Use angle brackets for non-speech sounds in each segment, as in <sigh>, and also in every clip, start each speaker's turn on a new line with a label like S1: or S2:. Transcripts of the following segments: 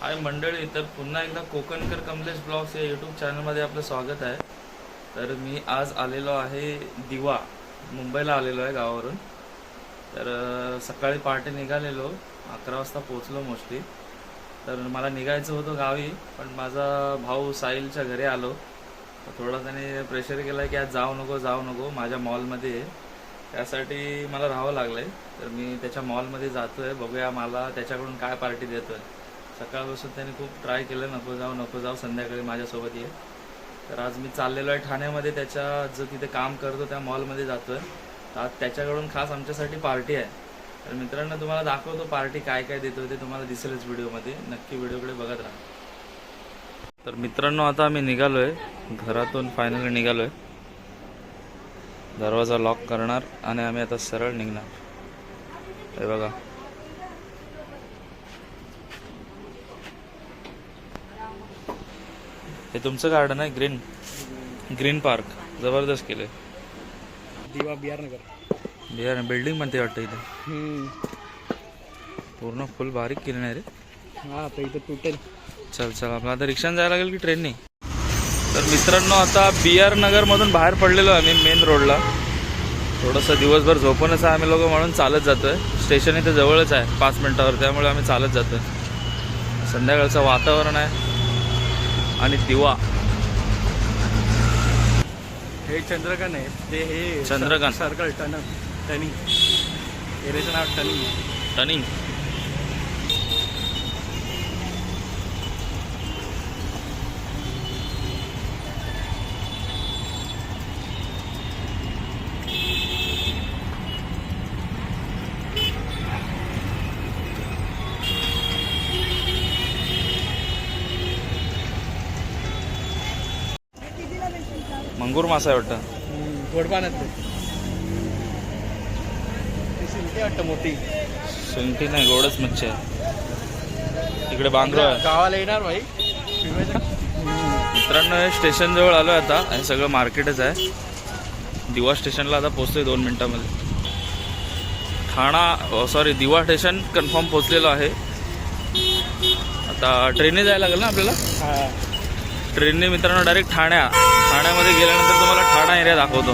S1: हाय मंडळी तर पुन्हा एकदा कोकणकर कमलेश ब्लॉग्स या यूट्यूब चॅनलमध्ये आपलं स्वागत आहे. तर मी आज आलेलो आहे दिवा. मुंबईला आलेलो आहे गावावरून. तर सकाळी पहाटे निघालेलो. अकरा वाजता पोचलो मोस्टली तर मला निघायचं होतं गावी पण माझा भाऊ साहिलच्या घरी आलो. थोडा त्याने प्रेशर केला की आज जाऊ नको जाऊ नको. माझ्या मॉलमध्ये आहे. त्यासाठी मला राहावं लागलंय. तर मी त्याच्या मॉलमध्ये जातोय. बघूया मला त्याच्याकडून काय पार्टी देतोय. सकाळपासून त्याने खूप ट्राय केलं. नको जाऊ नको जाऊ. संध्याकाळी माझ्यासोबत ये. तर आज मी चाललेलो आहे ठाण्यामध्ये. त्याच्या जो तिथे काम करतो त्या मॉलमध्ये जातोय. तर आज त्याच्याकडून खास आमच्यासाठी पार्टी आहे. तर मित्रांनो तुम्हाला दाखवतो पार्टी काय काय देतो ते तुम्हाला दिसेलच व्हिडिओमध्ये नक्की व्हिडिओकडे बघत राहा. तर मित्रांनो आता आम्ही निघालोय. घरातून फायनली निघालोय. दरवाजा लॉक करणार आणि आम्ही आता सरळ निघणार. हे बघा. हे तुमचं गार्डन आहे ग्रीन ग्रीन पार्क जबरदस्त केलंय.
S2: दिवा बिहार नगर.
S1: बिहार बिल्डिंग पण ते वाटतं इथे. पूर्ण फुल बारीक केली नाही रे.
S2: हा आता इथं तुटेल.
S1: चल चल आपला आता रिक्षाने जायला लागेल की ट्रेनने तर मित्रांनो आता बी आर नगरमधून बाहेर पडलेलो आहे आम्ही मेन रोडला थोडंसं दिवसभर झोपूनच आहे आम्ही लोक म्हणून चालत जातोय. स्टेशन इथे जवळच आहे पाच मिनिटावर त्यामुळे आम्ही चालत जातोय. संध्याकाळचं वातावरण आहे. आणि दिवा.
S2: हे चंद्रकांत आहे. ते हे
S1: चंद्रकांत.
S2: सर्कल टन टनिंग एरियाचं नाव टनिंग
S1: टनिंग मंगूर मासा आहे वाटतं.
S2: गोड पाण्यात ते वाटतं मोठी.
S1: शिंगटी नाही गोडच मच्छी आहे. इकडे बांगरो आहे.
S2: गावाला येणार भाई. फिरवायचं.
S1: मित्रांनो हे स्टेशन जवळ आलो आता. हे सगळं मार्केटच आहे. दिवा स्टेशनला आता पोहोचतोय दोन मिनिटामध्ये. Thana sorry Diva station confirm पोहोचलेलो आहे. आता ट्रेनने जायला लागेल ना आपल्याला?
S2: हा.
S1: ट्रेनने मित्रांनो डायरेक्ट ठाण्या. ठाण्यामध्ये गेल्यानंतर तुम्हाला ठाणा एरिया दाखवतो.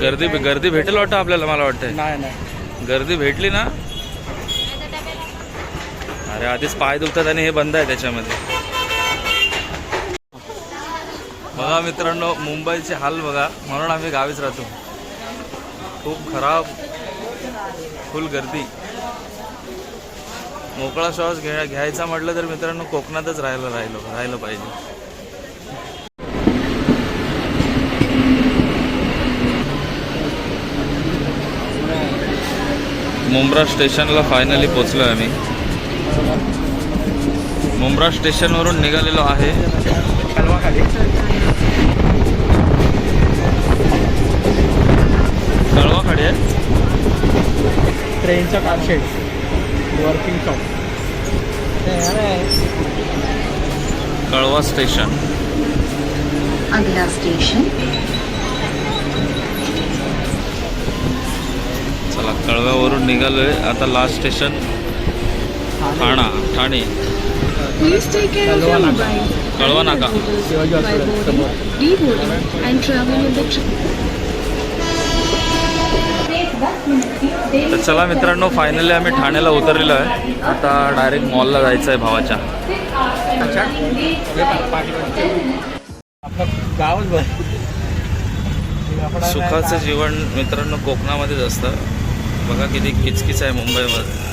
S1: गर्दी गर्दी भेटेल वाटतं आपल्याला मला
S2: नाही नाही.
S1: गर्दी भेटली ना? अरे आधीच पाय दुखतात आणि हे बंद आहे त्याच्यामध्ये. बघा मित्रांनो मुंबईचे हाल बघा. म्हणून आम्ही गावीच राहतो. खूप खराब फुल गर्दी. मोकळा श्वास घ्या घ्यायचा म्हटलं तर मित्रांनो कोकणातच राहायला राहिलो राहिलं पाहिजे. मुंब्रा स्टेशनला फायनली पोचलो आहे आम्ही. मुंब्रा स्टेशनवरून निघालेलो आहे. कळवाखाडी आहे.
S2: ट्रेनचा car shed. Working shop
S1: Kalwa station.
S3: अगला स्टेशन.
S1: चला कळव्यावरून निघालोय. आता last station Thana Thane.
S3: Please take care of your mobile.
S1: Kalwa नाका.
S2: शिवाजी
S3: By
S2: हॉस्पिटल
S3: boarding,
S2: समोर
S3: deboarding, and traveling in the train.
S1: तर चला मित्रांनो फायनली आम्ही ठाण्याला उतरलेलो आहे. आता डायरेक्ट मॉलला जायचं आहे भावाच्या.
S2: आपलं गावच
S1: सुखाचं जीवन मित्रांनो कोकणामध्येच असतं. बघा किती किचकिच आहे मुंबईमध्ये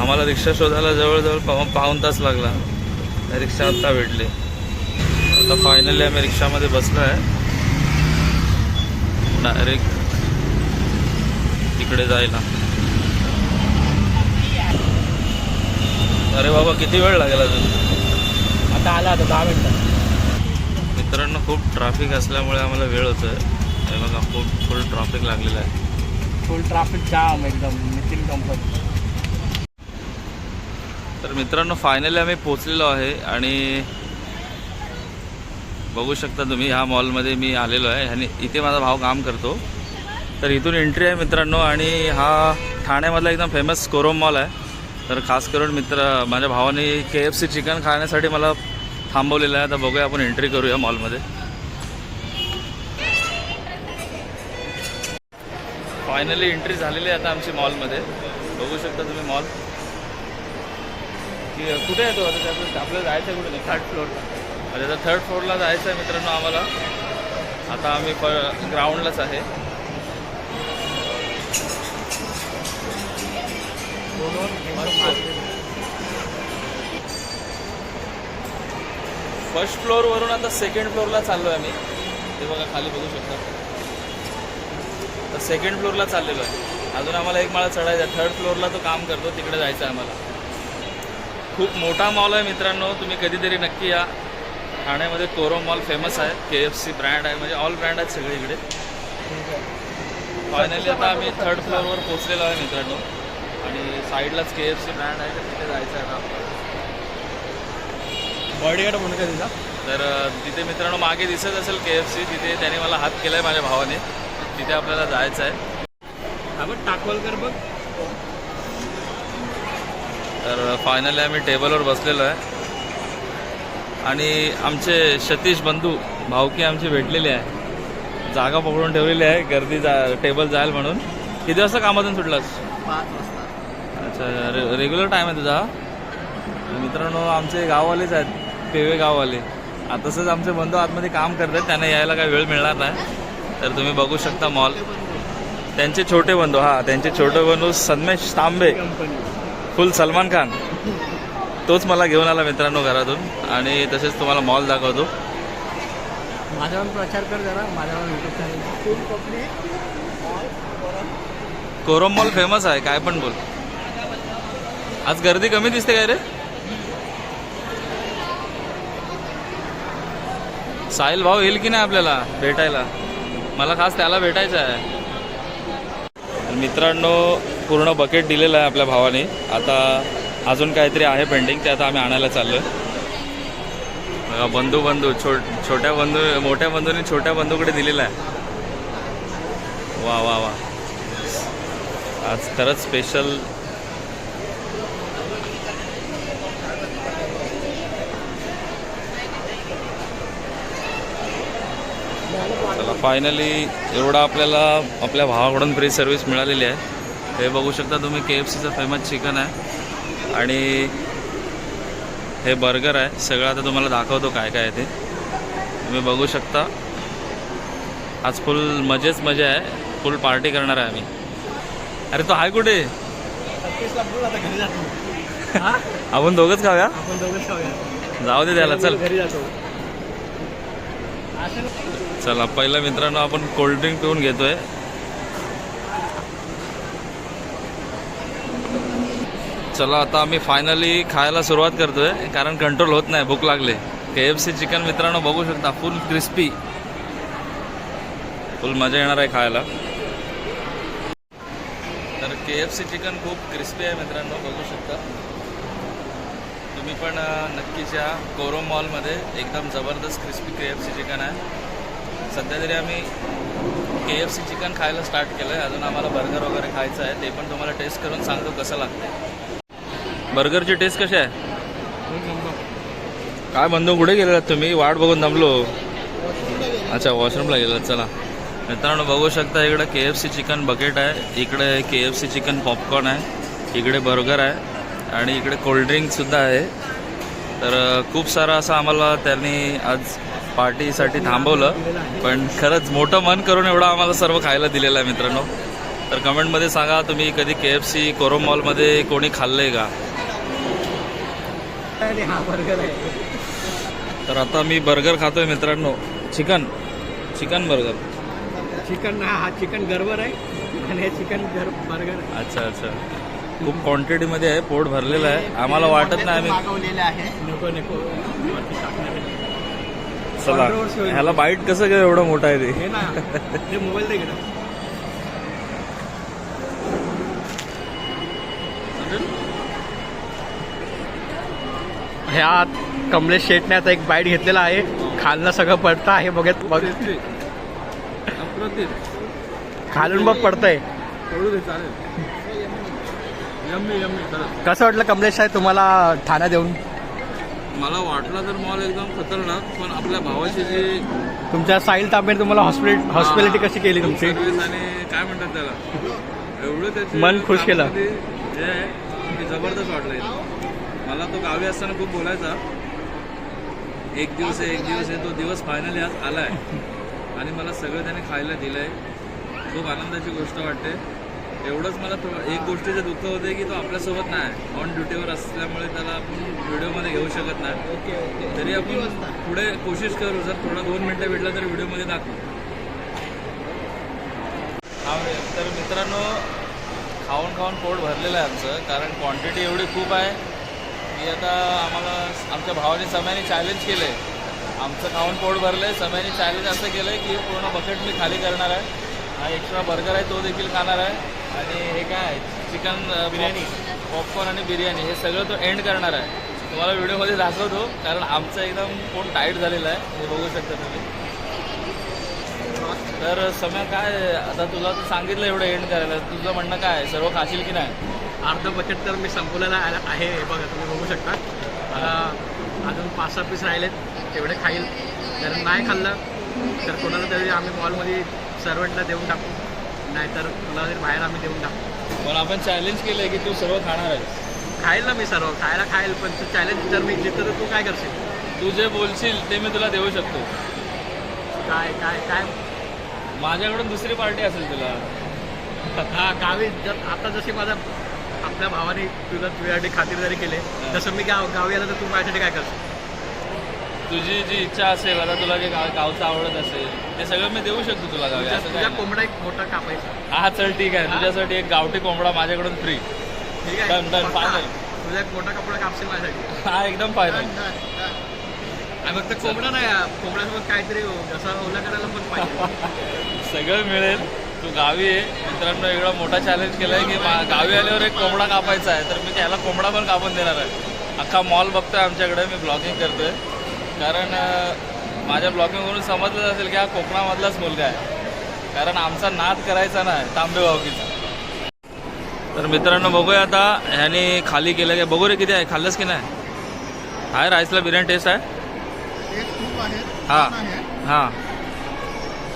S1: आम्हाला रिक्षा शोधायला जवळजवळ पाव पाऊन तास लागला. रिक्षा आत्ता भेटली. आता फायनली आम्ही रिक्षामध्ये बसलो आहे. डायरेक्ट तिकडे जायला. अरे बाबा किती वेळ लागेल अजून?
S2: आता आला आता दहा मिनिटं.
S1: मित्रांनो खूप ट्रॅफिक असल्यामुळे आम्हाला वेळ होतोय. हे बघा खूप फुल ट्रॅफिक लागलेलं आहे.
S2: फुल ट्रॅफिक जाम एकदम नितीन कंपनी.
S1: तर मित्रांनो फायनली आम्ही पोचलेलो आहे आणि बघू शकता तुम्ही ह्या मॉलमध्ये मी आलेलो आहे आणि इथे माझा भाव काम करतो. तर इथून एंट्री आहे मित्रांनो आणि हा ठाण्यामधला एकदम फेमस कोरोम मॉल आहे. तर खास करून मित्र माझ्या भावाने के एफ सी चिकन खाण्यासाठी मला थांबवलेलं आहे. तर बघूया आपण एंट्री करूया मॉलमध्ये फायनली एंट्री झालेली आहे आता आमची मॉलमध्ये बघू शकता तुम्ही मॉल की कुठे आहे आता त्याचं आपल्याला जायचं आहे कुठे थर्ड फ्लोअरला म्हणजे आता थर्ड फ्लोअरला जायचं आहे मित्रांनो आम्हाला. आता आम्ही प ग्राउंडलाच आहे. फर्स्ट फ्लोअरवरून आता सेकंड फ्लोअरला चाललो आहे आम्ही. ते बघा खाली बघू शकता. सेकंड फ्लोअरला चाललेलो आहे. अजून आम्हाला एक माळा चढायचा आहे. थर्ड फ्लोअरला तो काम करतो तिकडे जायचं आहे आम्हाला. खूप मोठा मॉल आहे मित्रांनो तुम्ही कधीतरी नक्की या. ठाण्यामध्ये कोरो मॉल फेमस आहे. के एफ सी ब्रँड आहे. म्हणजे ऑल ब्रँड आहेत सगळीकडे फायनली आता आम्ही थर्ड फ्लोअरवर पोहोचलेलो आहे मित्रांनो. आणि साईडलाच के एफ सी ब्रँड आहे. तर तिथे जायचं आहे आता.
S2: बॉडीगार्ड म्हणून का तिचा?
S1: तर तिथे मित्रांनो मागे दिसत असेल के एफ सी तिथे त्याने मला हात केला आहे माझ्या भावाने. तिथे आपल्याला जायचं आहे.
S2: हा बघ टाकवलकर बघ.
S1: तर फायनली आम्ही टेबलवर बसलेलो आहे. आणि आमचे सतीश बंधू भाऊकी आमची भेटलेली आहे. जागा पकडून ठेवलेली आहे गर्दी जा टेबल जाईल म्हणून. किती वाजता कामातून सुटलास?
S2: पाच वाजता.
S1: अच्छा रे रेग्युलर टाईम आहे तुझा मित्रांनो आमचे गाववालेच आहेत पेवे गाववाले. आता तसंच आमचे बंधू आतमध्ये काम करतात त्यांना यायला काही वेळ मिळणार नाही. तर तुम्ही बघू शकता मॉल. त्यांचे छोटे बंधू हा त्यांचे छोटे बंधू सन्मेश तांबे फुल सलमान खान. तोच मला घेऊन आला मित्रांनो घरातून आणि तसेच तुम्हाला मॉल दाखवतो.
S2: माझ्यावर प्रचार कर जरा माझ्यावर युट्यूब
S1: कोरम मॉल फेमस आहे काय पण बोल. आज गर्दी कमी दिसते काय रे? साहिल भाऊ येईल की नाही आपल्याला? भेटायला. मला खास त्याला भेटायचं आहे. मित्रांनो पूर्ण बकेट दिलेलं आहे आपल्या भावाने. आता अजून काहीतरी आहे पेंडिंग ते आता आम्ही आणायला चाललो आहे बंधू बंधू छो छोट्या बंधू मोठ्या बंधूने छोट्या बंधूकडे दिलेला आहे. वा वा वा. आज खरंच स्पेशल चला फायनली एवढा आपल्याला आपल्या भावाकडून फ्री सर्व्हिस मिळालेली आहे. हे बघू शकता तुम्ही के एफ सीचं फेमस चिकन आहे. आणि हे बर्गर आहे. सगळं आता तुम्हाला दाखवतो काय काय आहे ते. तुम्ही बघू शकता. आज फुल मजेच मजा आहे. फुल पार्टी करणार आहे आम्ही. अरे तो आहे कुठे? <laughs> आपण दोघंच खाऊया?
S2: आपण दोघंच खाऊया.
S1: जाऊ दे त्याला चल.
S2: घरी जातो.
S1: चला पहिला मित्रांनो आपण कोल्ड्रिंक पिऊन घेतोय. चला आता आम्ही फायनली खायला सुरुवात करतोय कारण कंट्रोल होत नाही भूक लागले. के एफ सी चिकन मित्रांनो बघू शकता फुल क्रिस्पी फुल मजा येणार आहे खायला. तर के एफ सी चिकन खूप क्रिस्पी आहे मित्रांनो बघू शकता. तुम्ही पण नक्कीच या कोरो मॉलमध्ये एकदम जबरदस्त crispy K F C chicken आहे. सध्या तरी आम्ही के एफ सी चिकन खायला स्टार्ट केलं आहे अजून आम्हाला बर्गर वगैरे खायचं आहे. ते पण तुम्हाला टेस्ट करून सांगतो कसं लागतं बर्गरची टेस्ट कशी आहे? काय बंधू कुठे गेलेलात तुम्ही? वाट बघून थांबलो अच्छा वॉशरूमला गेलात. चला. मित्रांनो बघू शकता इकडे K F C chicken bucket आहे. इकडे K F C chicken popcorn आहे. इकडे बर्गर आहे. आणि इकडे कोल्ड्रिंकसुद्धा आहे. तर खूप सारं असं आम्हाला त्यांनी आज पार्टीसाठी थांबवलं. पण खरंच मोठं मन करून एवढं आम्हाला सर्व खायला दिलेलं आहे मित्रांनो. तर कमेंटमध्ये सांगा तुम्ही कधी के एफ सी कोरोम मॉलमध्ये कोणी खाल्लं आहे. का तर आता मी बर्गर खातोय मित्रांनो. चिकन चिकन बर्गर
S2: चिकन हा चिकन गरबर आहे. आणि हे चिकन गर बर्गर
S1: अच्छा अच्छा. खूप क्वांटिटीमध्ये आहे पोट भरलेलं आहे. आम्हाला वाटत नाही आम्ही. चला. ह्याला बाईट कसं काय एवढं मोठं आहे ते.
S2: हे मोबाईल. ह्या कमलेश शेटने आता एक बाईट घेतलेला आहे. खालनं सगळं पडतं आहे बघत बघ. खालून बघ पडतंय. कसं वाटलं कमलेश साहेब तुम्हाला ठाण्यात येऊन
S1: मला वाटला तर मॉल एकदम खतरनाक पण आपल्या भावाची जी
S2: तुमच्या साहिल तांबेने तुम्हाला हॉस्पिटल हॉस्पिटॅलिटी कशी केली तुमची?
S1: सर्व्हिस आणि काय म्हणतात त्याला? एवढं त्याचे
S2: मन खुश केलं.
S1: जे आहे ते जबरदस्त वाटलं इथं. मला तो गावी असताना खूप बोलायचा. एक दिवस आहे एक दिवस आहे तो दिवस फायनली आज आलाय. आणि मला सगळं त्याने खायला दिलंय. खूप आनंदाची गोष्ट वाटते. एवढंच मला एक गोष्टीचं दुःख होते की तो आपल्यासोबत नाही. ऑन ड्युटीवर असल्यामुळे त्याला आपण व्हिडिओमध्ये घेऊ शकत नाही. तरी आपण पुढे कोशिश करू जर थोडा दोन मिनटं भेटला तर व्हिडिओमध्ये दाखवू. हा तर मित्रांनो खाऊन खाऊन पोट भरलेलं आहे आमचं कारण क्वांटिटी एवढी खूप आहे की आता आम्हाला आमच्या भावाने समयाने चॅलेंज केलं. आहे आमचं खाऊन पोट भरलं आहे समयाने चॅलेंज असं केलं आहे की पूर्ण बकेट मी खाली करणार आहे. हा एक्स्ट्रा बर्गर आहे तो देखील खाणार आहे. आणि हे काय चिकन बिर्याणी पॉपकॉर्न आणि बिर्याणी हे सगळं तो एंड करणार आहे. तुम्हाला व्हिडिओमध्ये दाखवतो कारण आमचं एकदम फोन टाईट झालेला आहे. हे बघू शकता तुम्ही. तर समय काय आता तुला तर सांगितलं एवढं एंड करायला. तुझं म्हणणं काय सर्व खाशील की नाही?
S2: अर्ध बकेट तर मी संपवलेला आहे आहे. हे बघा तुम्ही बघू शकता. मला अजून पाच सहा पीस राहिलेत. तेवढे खाईल. जर नाही खाल्लं तर कोणाला तरी आम्ही मॉलमध्ये सर्वंटला देऊन टाकू. नाहीतर कोणाला तरी बाहेर आम्ही देऊन टाकू.
S1: पण आपण चॅलेंज केलंय की तू सर्व खाणार आहेस.
S2: खाईल ना मी सर्व खायला खाईल पण तू चॅलेंज जर मी जिथं तर तू काय करशील?
S1: तू जे बोलशील ते मी तुला देऊ शकतो.
S2: काय काय काय?
S1: माझ्याकडून दुसरी पार्टी असेल तुला.
S2: हा गावी जर आता जशी माझा आपल्या भावाने तुला तुझ्यासाठी खातिरदारी केले तसं मी गाव गावी आलं तर तू माझ्यासाठी काय करशील?
S1: तुझी जी इच्छा असेल आता तुला जे गाव गावचं आवडत असेल ते सगळं मी देऊ शकतो तुला गावी.
S2: कोंबडा एक मोठा कापायचा.
S1: हा चल ठीक आहे. तुझ्यासाठी एक गावठी कोंबडा माझ्याकडून फ्री
S2: ठीक आहे.
S1: done,
S2: पक्का.
S1: final.
S2: तुझा एक मोठा कपडा कापशील माझ्यासाठी.
S1: हा एकदम फायनल
S2: आणि फक्त कोंबडा नाही कोंबड्यासोबत काहीतरी जसा ओला करायला पण पाहिजे. <laughs>
S1: सगळं मिळेल. तू गावी आहे मित्रांनो एवढा मोठा चॅलेंज केला आहे की गावी आल्यावर एक कोंबडा कापायचा आहे. तर मी त्याला कोंबडा पण कापून देणार आहे. अख्खा मॉल बघतोय आमच्याकडे. मी ब्लॉगिंग करतोय. कारण माझ्या ब्लॉगिंगवरून समजलं असेल की हा कोकणामधलाच मुलगा आहे. कारण आमचा नाद करायचा नाही तांबे वावकीचा तर मित्रांनो बघूया आता ह्याने खाली केलं की बघू रे किती आहे खाल्लंच की नाही? आहे राईसला बिर्याणी टेस्ट आहे? हां. हां.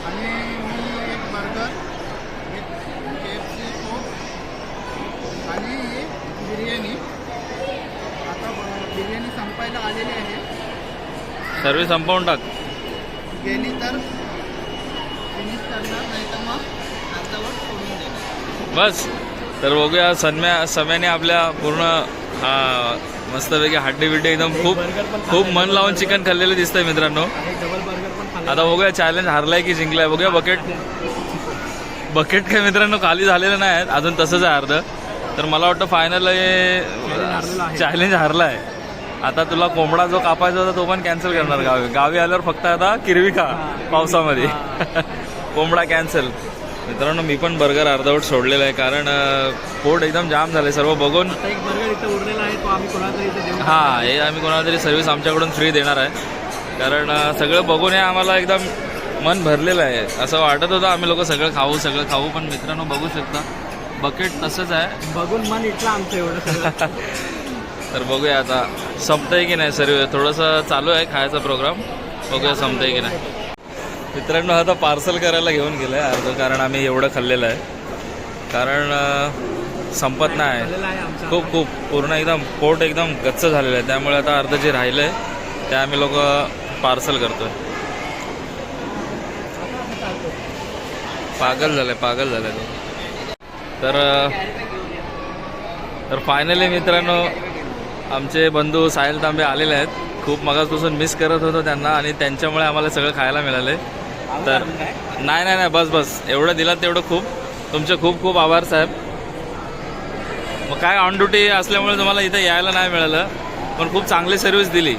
S4: आणि मी एक बर्गर आणि आता बिर्याणी संपायला आलेली आहे.
S1: सर्व संपवून टाक.
S4: गेली तर फिनिश करणार नाही तर मग अर्धवट सोडून देणार.
S1: बस. तर बघूया सन्म्या सम्याने आपल्या पूर्ण मस्तपैकी हड्डी बिड्डी एकदम खूप खूप मन लावून चिकन खाल्लेलं दिसतंय मित्रांनो. आता बघूया चॅलेंज हारलाय की जिंकलाय. बघूया बकेट बकेट काय मित्रांनो खाली झालेलं नाही आहे. अजून तसंच आहे अर्ध. तर मला वाटतं फायनल
S2: आहे.
S1: चॅलेंज हारलाय. आता तुला कोंबडा जो कापायचा होता तो पण कॅन्सल करणार गावी. गावी आल्यावर फक्त आता किरवी खा पावसामध्ये. <laughs> कोंबडा कॅन्सल मित्रांनो मी पण बर्गर अर्धवट सोडलेला आहे कारण पोट एकदम जाम झालंय. सर्व बघून हा हे आम्ही कोणाला तरी सर्व्हिस आमच्याकडून फ्री देणार आहे. कारण सगळं बघून हे आम्हाला एकदम मन भरलेलं आहे. असं वाटत होतं आम्ही लोक सगळं खाऊ सगळं खाऊ पण मित्रांनो बघू शकता. बकेट तसंच आहे.
S2: बघून मन इथलं आमचं एवढं <laughs>
S1: तर बघूया आता संपतंय की नाही सर्व? थोडंसं चालू आहे खायचा प्रोग्राम बघूया संपतंय की नाही. मित्रांनो आता पार्सल करायला घेऊन गेलं आहे अर्ध कारण आम्ही एवढं खाल्लेलं आहे. कारण संपत नाही. खूप खूप. पूर्ण एकदम पोट एकदम गच्च झालेलं आहे. त्यामुळे आता अर्ध जे राहिलं आहे ते आम्ही लोक पार्सल करतोय. पागल झालंय पागल झालंय आहे तर तर फायनली मित्रांनो आमचे बंधू साहिल तांबे आलेले आहेत. खूप मगासपासून मिस करत होतो त्यांना आणि त्यांच्यामुळे आम्हाला सगळं खायला मिळाले. तर नाही नाही नाही बस बस. एवढं दिलं तेवढं खूप. तुमचे खूप खूप आभार साहेब. मग काय ऑन ड्युटी असल्यामुळे तुम्हाला इथं यायला नाही मिळालं. पण खूप चांगली सर्व्हिस दिली.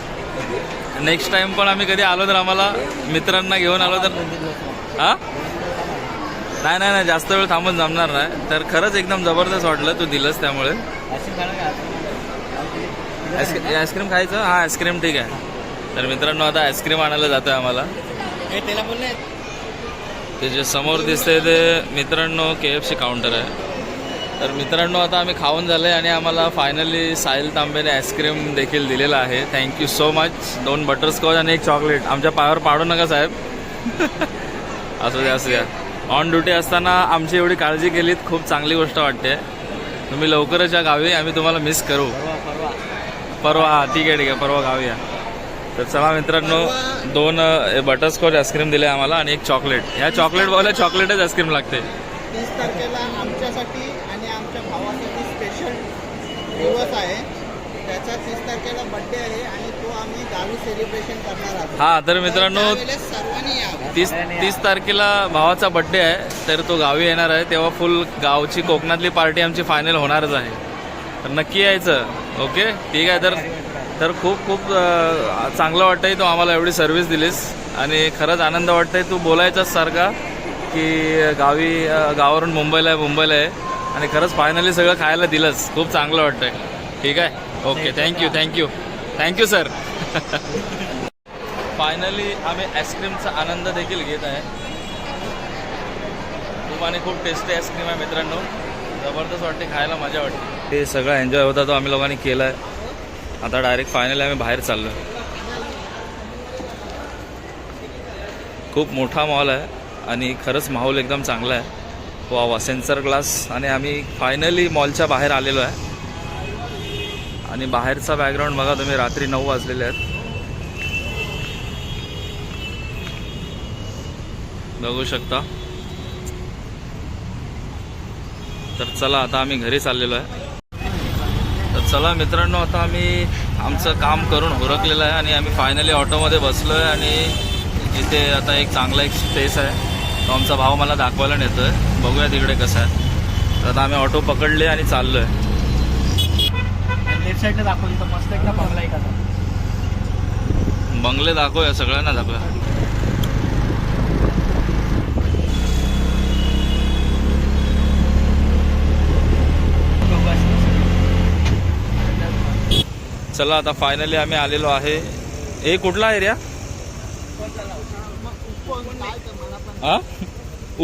S1: नेक्स्ट टाइम पण आम्ही कधी आलो तर आम्हाला मित्रांना घेऊन आलो तर हां? नाही नाही नाही जास्त वेळ थांबून जमणार नाही. तर खरंच एकदम जबरदस्त वाटलं तू दिलंस त्यामुळे. आईस्क्रीम आईस्क्रीम खायचं? हा आईस्क्रीम ठीक आहे. तर मित्रांनो आता आईस्क्रीम आणायला जातोय आम्हाला. ते जे समोर दिसतंय ते मित्रांनो के एफ सी काउंटर आहे. तर मित्रांनो आता आम्ही खाऊन झालं आहे आणि आम्हाला फायनली साहिल तांबेने आईस्क्रीम देखील दिलेलं आहे. थँक्यू सो मच दोन बटरस्कॉच आणि एक चॉकलेट आमच्या पायावर पाडू नका साहेब. <laughs> असू द्या असू द्या. ऑन ड्युटी असताना आमची एवढी काळजी केलीत. खूप चांगली गोष्ट वाटते. तुम्ही लवकरच या गावी आम्ही तुम्हाला मिस करू. परवा हा ठीक आहे ठीक आहे परवा गावी या तर चला मित्रांनो दोन बटरस्कॉच आईस्क्रीम दिले आम्हाला आणि एक चॉकलेट ह्या चॉकलेटवाल्या चॉकलेटच आईस्क्रीम लागते.
S4: तीस तारखेला आमच्यासाठी आणि आमच्या भावासाठी स्पेशल दिवस आहे. त्याचा तीस तारखेला बड्डे आहे आणि तो आम्ही गावी सेलिब्रेशन करणार आहोत.
S1: हा तर मित्रांनो
S4: त्यावेळेस सर्वांनी यावं
S1: तीस तीस तारखेला भावाचा बड्डे आहे तर तो गावी येणार आहे. तेव्हा फुल गावची कोकणातली पार्टी आमची फायनल होणारच आहे. तर नक्की यायचं. ओके? ठीक आहे तर तर खूप खूप चांगलं वाटतंय तू आम्हाला एवढी सर्व्हिस दिलीस. आणि खरंच आनंद वाटतंय तू बोलायचाच सारखा की गावी गावावरून मुंबईला आहे मुंबईला आहे. आणि खरंच फायनली सगळं खायला दिलंच खूप चांगलं वाटतंय. ठीक आहे? Okay thank you thank you thank you sir finally आम्ही आईस्क्रीमचा आनंद देखील घेत आहे. खूप आणि खूप टेस्टी आईस्क्रीम आहे मित्रांनो. जबरदस्त वाटते खायला मजा वाटते. ते सगळं एन्जॉय होता तो आम्ही लोकांनी केला आहे आता डायरेक्ट फायनली आम्ही बाहेर चाललो खूप मोठा मॉल आहे आणि खरंच माहोल एकदम चांगला आहे. वा वा सेन्सर ग्लास आणि आम्ही फायनली मॉलच्या बाहेर आलेलो आहे. आणि बाहेरचा बॅकग्राऊंड बघा तुम्ही रात्री नऊ वाजलेले आहेत. बघू शकता. तर चला आता आम्ही घरी चाललेलो आहे. तर चला मित्रांनो आता आम्ही आमचं काम करून हुरकलेलं आहे आणि आम्ही फायनली ऑटोमध्ये बसलो आहे आणि इथे आता एक चांगला एक स्पेस आहे. तो आमचा भाव मला दाखवायला नेतो आहे बघूया तिकडे कसं आहे. तर आता आम्ही ऑटो पकडले आणि चाललो आहे
S2: लेफ्ट साईडला दाखवली तर मस्त एकदम बंगला एक आता
S1: बंगले दाखवूया सगळ्यांना दाखवूया. चला आता फायनली आम्ही आलेलो आहे. हे कुठला एरिया हा?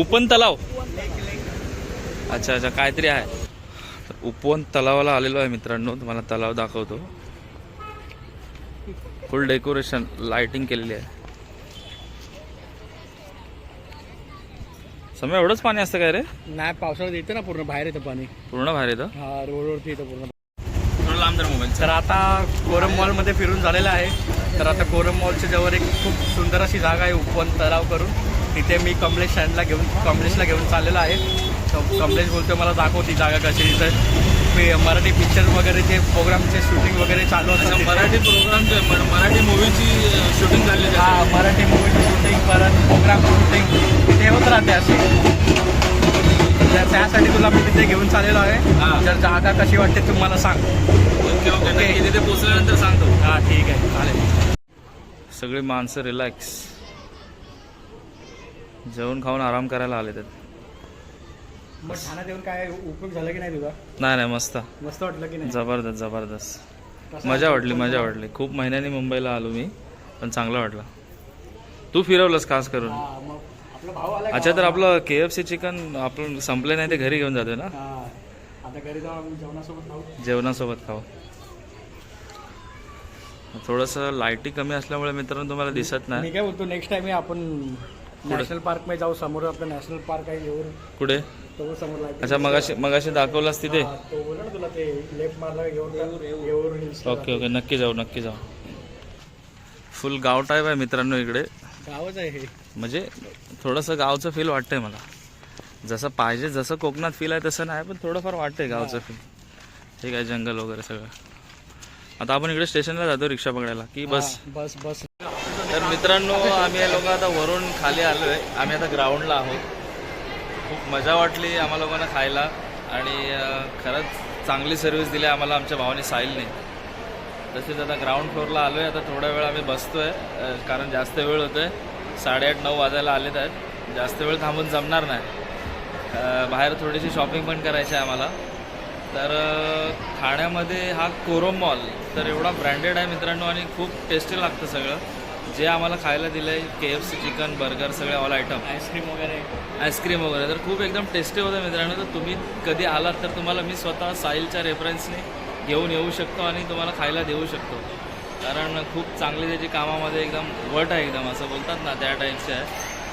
S1: उपवन तलाव अच्छा अच्छा काहीतरी आहे. तर उपवन तलावाला आलेलो आहे मित्रांनो. तुम्हाला तलाव दाखवतो. फुल डेकोरेशन लाइटिंग केलेली आहे. समय एवढंच पाणी असतं काय रे?
S2: नाही पावसाळ्यात येतं ना पूर्ण बाहेर येतं पाणी.
S1: पूर्ण बाहेर येतं?
S2: हा रोडवरती येतं पूर्ण.
S1: जर मोबाईल
S2: तर आता कोरम मॉलमध्ये फिरून झालेलं आहे. तर आता कोरम मॉलच्या जवळ एक खूप सुंदर अशी जागा आहे उपवन तलाव करून. तिथे मी कमलेश स्टँडला घेऊन कमलेशला घेऊन चाललेलो आहे. तर कमलेश बोलतोय मला दाखव ती जागा कशी. तिथं मराठी पिक्चर वगैरेचे प्रोग्रामचे शूटिंग वगैरे चालू असतात तिथे.
S1: मराठी प्रोग्रामचे मराठी मूवीची शूटिंग झाली
S2: हा मराठी मूवीची शूटिंग परत प्रोग्राम शूटिंग तिथे होत राहते तर त्यासाठी तुला मी तिथे घेऊन चाललेलो. आहे. जर जागा कशी वाटते तू मला सांग.
S1: ओके ओके नक्की तिथे पोचल्यानंतर सांगतो.
S2: हा ठीक आहे चालेल.
S1: सगळी माणसं रिलॅक्स जेवण खाऊन आराम करायला आले तर
S2: मग ठाण्यात येऊन काय उपयोग झाला की नाही तुझा?
S1: नाही नाही मस्त.
S2: मस्त वाटलं की नाही?
S1: जबरदस्त जबरदस्त. मजा
S2: वाटलं?
S1: मजा वाटली. खूप महिन्यांनी मुंबईला आलो मी पण चांगलं वाटलं. तू फिरवलंस खास करून. अच्छा तर आपलं के एफ सी चिकन आपण संपले नाही ते घरी घेऊन जातोय ना?
S2: जेवणासोबत खाऊ.
S1: जेवणासोबत खाऊ. थोडंसं लाईटी कमी असल्यामुळे मित्रांनो तुम्हाला दिसत नाही.
S2: मी काय बोलतो नेक्स्ट टाइम आपण नॅशनल पार्कमध्ये जाऊ समोर आपलं नॅशनल पार्क आहे येऊर
S1: कुठे?
S2: तो समोर light-
S1: अच्छा मगाशी मगाशी दाखवलास तिथे?
S2: हा, तो बोला ना तुला ते लेफ्ट मारला घेऊन येऊर हिल्स
S1: ओके ओके नक्की जाऊ नक्की जाऊ. फुल गाव टाईप आहे मित्रांनो इकडे.
S2: गावच आहे. हे
S1: म्हणजे थोडंसं गावचं फील वाटतंय मला. जसं पाहिजे जसं कोकणात फील आहे तसं नाही पण थोडंफार वाटतंय गावचं फील ठीक आहे जंगल वगैरे सगळं. आता आपण इकडे स्टेशनला जातो रिक्षा पकडायला. की बस.
S2: बस बस.
S1: तर मित्रांनो आम्ही लोक आता वरून खाली आलो आहे आम्ही आता ग्राउंडला आहोत. खूप मजा वाटली आम्हा लोकांना खायला. आणि खरंच चांगली सर्व्हिस दिली आम्हाला आमच्या भावाने साहिलने. तसेच आता ग्राउंड फ्लोअरला आलो आहे आता थोडा वेळ आम्ही बसतो आहे कारण जास्त वेळ होतो आहे साडेआठ नऊ वाजायला आलेत आहेत. जास्त वेळ थांबून जमणार नाही. बाहेर थोडीशी शॉपिंग पण करायची आहे आम्हाला. तर ठाण्यामध्ये हा कोरम मॉल तर एवढा ब्रँडेड आहे मित्रांनो आणि खूप टेस्टी लागतं सगळं. जे आम्हाला खायला दिलं आहे K F C chicken burger सगळे ऑल आयटम
S2: आईस्क्रीम वगैरे.
S1: आईस्क्रीम वगैरे. तर खूप एकदम टेस्टी होतं मित्रांनो. तर तुम्ही कधी आलात तर तुम्हाला मी स्वतः साहिलच्या रेफरन्सने घेऊन येऊ शकतो आणि तुम्हाला खायला देऊ शकतो. कारण खूप चांगली त्याची कामामध्ये एकदम वट आहे एकदम असं बोलतात ना त्या टाईपचे आहे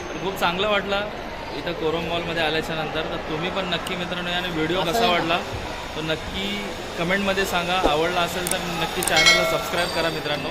S1: तर खूप चांगलं वाटलं. इथं कोरम मॉलमध्ये आल्याच्यानंतर. तर तुम्ही पण नक्की मित्रांनो आणि व्हिडिओ कसा वाटला? तो नक्की कमेंटमध्ये सांगा. आवडला असेल तर नक्की चॅनलला सबस्क्राईब करा मित्रांनो.